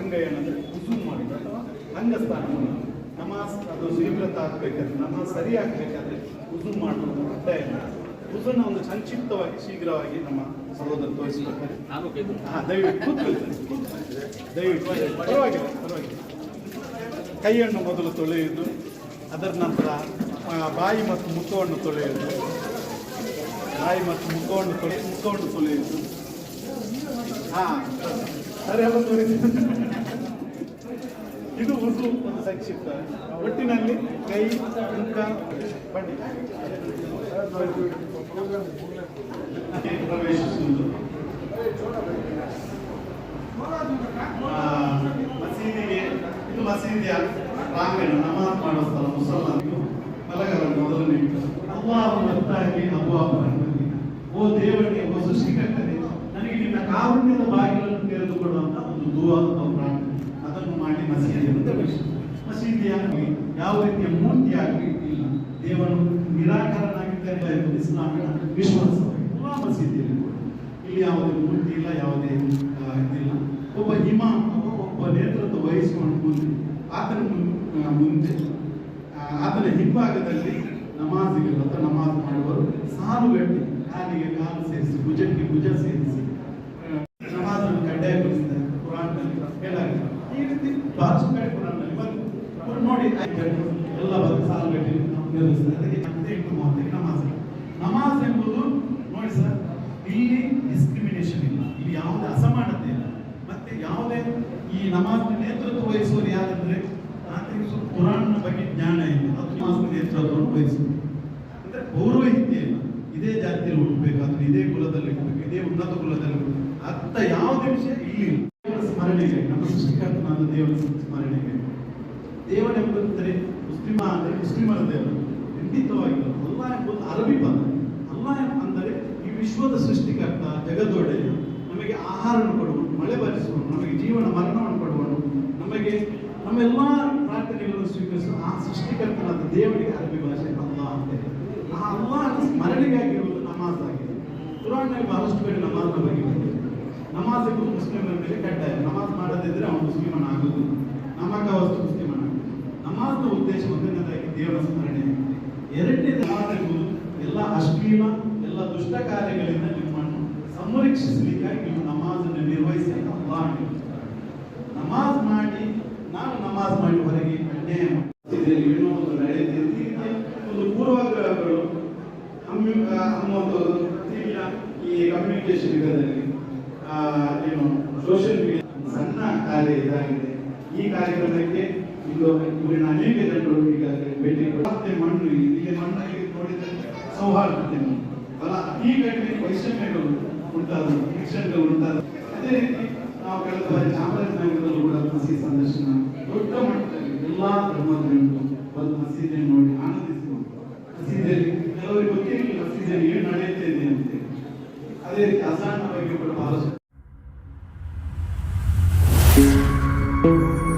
ಅಂಗೈಯನ್ನು ಅಂದರೆ ಮಾಡಿದ ಅಥವಾ ಅಂಗಸ್ಥಾನವನ್ನು ನಮಾಜ್ ಅದು ಶೀಘ್ರತೆ ಆಗಬೇಕಾದ್ರೆ ನಮಾಜ್ ಸರಿ ಆಗಬೇಕಾದ್ರೆ ಉಸು ಮಾಡುವುದು ಕಡ್ಡಾಯ ಉಸುನ ಒಂದು ಸಂಕ್ಷಿಪ್ತವಾಗಿ ಶೀಘ್ರವಾಗಿ ನಮ್ಮ ಸಹೋದರ ತೋರಿಸಬೇಕಾದ್ರೆ ಹಾಂ ದಯವಿಟ್ಟು ದಯವಿಟ್ಟು ಪರವಾಗಿಲ್ಲ ಪರವಾಗಿಲ್ಲ. ಕೈಯನ್ನು ಮೊದಲು ತೊಳೆಯುವುದು ಅದರ ನಂತರ ಬಾಯಿ ಮತ್ತು ಮುಖವನ್ನು ತೊಳೆಯುವುದು. ಬಾಯಿ ಮತ್ತು ಮುಖವನ್ನು ತೊಳೆ ಮುಖವನ್ನು ತೊಳೆಯುವುದು. ಹಾಂ ಇದು ಉರ್ದು ಒಂದು ಸಂಕ್ಷಿಪ್ತ. ಒಟ್ಟಿನಲ್ಲಿ ಕೈ, ಮುಖ ಬನ್ನಿ ಮಸೀದಿಗೆ, ಇದು ಮಸೀದಿಯ ಪ್ರಾಂಗಣ, ನಮಾಜ್ ಮಾಡುವ ಸ್ಥಳ ಮುಸಲ್ಮಾನರು ಮಲಗರ ಮೊದಲನೇ ಅಲ್ಲಾಹು ಮತ್ತಾಗಿ ಅಲ್ಲಾಹು ರಹಮತಿ. ಓ ದೇವರಿಗೆ, ಓ ಸೃಷ್ಟಿಕರ್ತನೆ ಕಾರುಣ್ಯದ ಬಾಗಿಲನ್ನು ತೆರೆದುಕೊಳ್ಳುವಂತ ಒಂದು ದುವಾ ಅದನ್ನು ಮಾಡಿ ಮಸೀದಿಯನ್ನು ಅಂತ ಮಸೀದಿಯಾಗಲಿ ಯಾವ ರೀತಿಯ ಮೂರ್ತಿಯಾಗಲಿ ಇಲ್ಲ. ದೇವನು ನಿರಾಕರನಾಗಿದ್ದಾರೆ ಎಂಬುದು ಇಸ್ಲಾಮಿನ ವಿಶ್ವಾಸವಾಗಿದೆ. ಎಲ್ಲ ಮಸೀದಿಯಲ್ಲಿ ಕೂಡ. ಇಲ್ಲಿ ಯಾವುದೇ ಮೂರ್ತಿ ಇಲ್ಲ, ಯಾವುದೇ ಇದಿಲ್ಲ. ಒಬ್ಬ ಹಿಮಾ ಒಬ್ಬ ನೇತೃತ್ವ ವಹಿಸಿಕೊಂಡು ಮುಂದೆ, ಆತನ ಮುಂದೆ ಆತನ ಹಿಂಭಾಗದಲ್ಲಿ ನಮಾಜಿಗಳು ಅಥವಾ ನಮಾಜ್ ಮಾಡುವರು ಸಾಲುಗಟ್ಟಿ ಕಾಲಿಗೆ ಕಾಲು ಸೇರಿಸಿ, ಭುಜಕ್ಕೆ ಭುಜ ಸೇರಿಸಿ ಕಡ್ಡಾಯಗೊಳಿಸಿದ್ದಾರೆ ಕುರಾನ್ನಲ್ಲಿ ಹೇಳಾಗಿದೆ ಈ ರೀತಿ ಬಹಳಷ್ಟು ಕಡೆ ಕುರಾನ್ನಲ್ಲಿ ಬಂದು ನೋಡಿ ಎಲ್ಲ ಬಂದು ಸಾಲುಗಟ್ಟಿ ನಿರ್ವಹಿಸಿದೆ ಅದಕ್ಕೆ ಎಂಟು ನಮಾಜ್. ನಮಾಜ್ ಎಂಬುದು ನೋಡಿ ಸರ್, ಇಲ್ಲಿ ಡಿಸ್ಕ್ರಿಮಿನೇಷನ್ ಇಲ್ಲ. ಇಲ್ಲಿ ಯಾವುದೇ ಅಸಮಾನತೆ ಇಲ್ಲ. ಮತ್ತೆ ಯಾವುದೇ ಈ ನಮಾಜ್ ನೇತೃತ್ವ ವಹಿಸುವವರು ಯಾರಂದ್ರೆ ಆತನಿಗೆ ಕುರಾನ್ನ ಬಗ್ಗೆ ಜ್ಞಾನ ಇದೆ ಅದು ನಮಾಜ್ ನೇತೃತ್ವವನ್ನು ವಹಿಸುವುದು. ಅಂದ್ರೆ ಗೌರವ ಇಲ್ಲ. ಇದೇ ಜಾತಿಯಲ್ಲಿ ಹುಟ್ಟಬೇಕಾದ್ರೆ ಇದೇ ಕುಲದಲ್ಲಿ ಹುಟ್ಟಬೇಕು, ಇದೇ ಉನ್ನತ ಕುಲದಲ್ಲಿ ಹುಟ್ಟಬೇಕು. ಅಂತ ಯಾವುದೇ ವಿಷಯ ಇಲ್ಲಿ. ದೇವರ ಸ್ಮರಣೆಗೆ ನಮ್ಮ ಸೃಷ್ಟಿಕರ್ತನಾದ ದೇವರ ಸ್ಮರಣೆಗೆ ದೇವನೆಂಬಂದರೆ ಮುಸ್ಲಿಮ ಅಂದರೆ ಮುಸ್ಲಿಮರ ದೇವರು ಖಂಡಿತವಾಗಿ ಅಲ್ಲಾ ಎಂಬುದು ಅರಬಿ ಪದ. ಅಲ್ಲಾ ಅಂದರೆ ಈ ವಿಶ್ವದ ಸೃಷ್ಟಿಕರ್ತ ಜಗದೊಡೆಯ ನಮಗೆ ಆಹಾರವನ್ನು ಕೊಡುವನು, ಮಳೆ ಬರಿಸುವನು, ನಮಗೆ ಜೀವನ ಮರಣವನ್ನು ಕೊಡುವನು. ನಮಗೆ ನಮ್ಮೆಲ್ಲ ಪ್ರಾರ್ಥನೆಗಳನ್ನು ಸ್ವೀಕರಿಸುವ ಆ ಸೃಷ್ಟಿಕರ್ತನಾದ ದೇವರಿಗೆ ಅರಬಿ ಭಾಷೆ ಅಲ್ಲ ಅಂತ ಹೇಳಿ. ಆ ಅಲ್ಲಾಹನ ಸ್ಮರಣೆಗಾಗಿರುವುದು ನಮಾಜ್ ಆಗಿದೆ. ಪುರಾಣ ಬಹಳಷ್ಟು ಬೇರೆ ನಮಾಜ್ ಬಗ್ಗೆ ಬಂದಿದೆ ನಮಾಜ್ ಎಂಬುದು ಮುಸ್ಲಿಮರ ಮೇಲೆ ಕಡ್ಡಾಯ ನಮಾಜ್ ಮಾಡದಿದ್ದರೆ ಅವನು ಮುಸ್ಲಿಮನ ಆಗುವುದು ನಮಕ ವಸ್ತು ಮುಸ್ಲಿಮನ ನಮಾಜ್ನ ಉದ್ದೇಶ ಒಂದನೇದಾಗಿ ದೇವರ ಸ್ಮರಣೆ. ಎರಡನೇ ನಮಾಜಿಗೂ ಎಲ್ಲ ಅಶ್ಲೀಲ, ಎಲ್ಲ ದುಷ್ಟ ಕಾರ್ಯಗಳಿಂದ ನಿಮ್ಮನ್ನು ಸಂರಕ್ಷಿಸಲಿಕ್ಕಾಗಿ ನೀವು ನಮಾಜನ್ನು ನಿರ್ವಹಿಸಿ ಅಲ್ಲಾಹ್ ನಮಾಜ್ ಮಾಡಿ, ನಾನು ನಮಾಜ್ ಮಾಡಿ ಹೊರಗೆ ಅನ್ಯಾಯ ಮಾಡ್ತಿದ್ದೇನೆ ಏನೋ ಒಂದು ನಡೆಯುತ್ತೆ. ಈ ಒಂದು ಪೂರ್ವಗ್ರಹಗಳು. ಹಮ್ಮಿ ಹಮ್ಮುವಂಥದ್ದು ಈ ಕಮ್ಯುನಿಕೇಶನ್ ಯುಗದಲ್ಲಿ ಏನು ಸೋಷಿಯಲ್ ಮೀಡಿಯಾ ಸಣ್ಣ ಕಾರ್ಯ ಇದಾಗಿದೆ. ಈ ಕಾರ್ಯಕ್ರಮಕ್ಕೆ ಇದು ಊರಿನ ಅನೇಕ ಜನರು ಈಗಾಗಲೇ ಭೇಟಿ ಮತ್ತೆ ಮಣ್ಣು ಇಲ್ಲಿ ಮಣ್ಣಲ್ಲಿ ನೋಡಿದರೆ ಸೌಹಾರ್ದತೆ ಅಲ್ಲ, ಈ ಕಡಿಮೆ ವೈಷಮ್ಯಗಳು ಉಂಟಾದ ಶಿಕ್ಷಣಗಳು ಉಂಟಾದ ಅದೇ ರೀತಿ ನಾವು ಕಳೆದ ಬಾರಿ ಚಾಮರಾಜನಗರದಲ್ಲೂ ಕೂಡ ಮಸೀದಿ ಸಂದರ್ಶನ ದೊಡ್ಡ ಮಟ್ಟದಲ್ಲಿ ಎಲ್ಲಾ ಧರ್ಮದವರು ಒಂದು ಮಸೀದಿಯನ್ನು ನೋಡಿ ಆನಂದಿಸಿಕೊಂಡು ಮಸೀದಿಯಲ್ಲಿ ಕೆಲವರಿಗೆ ಗೊತ್ತಿರಲಿಲ್ಲ, ಮಸೀದಿಯಲ್ಲಿ ಏನು ನಡೆಯುತ್ತೆ ಇದೆ ಅಂತ ಅದೇ ರೀತಿ ಅಜಾನ್ನ ಬಗ್ಗೆ ಕೂಡ ಬಹಳಷ್ಟು Thank you.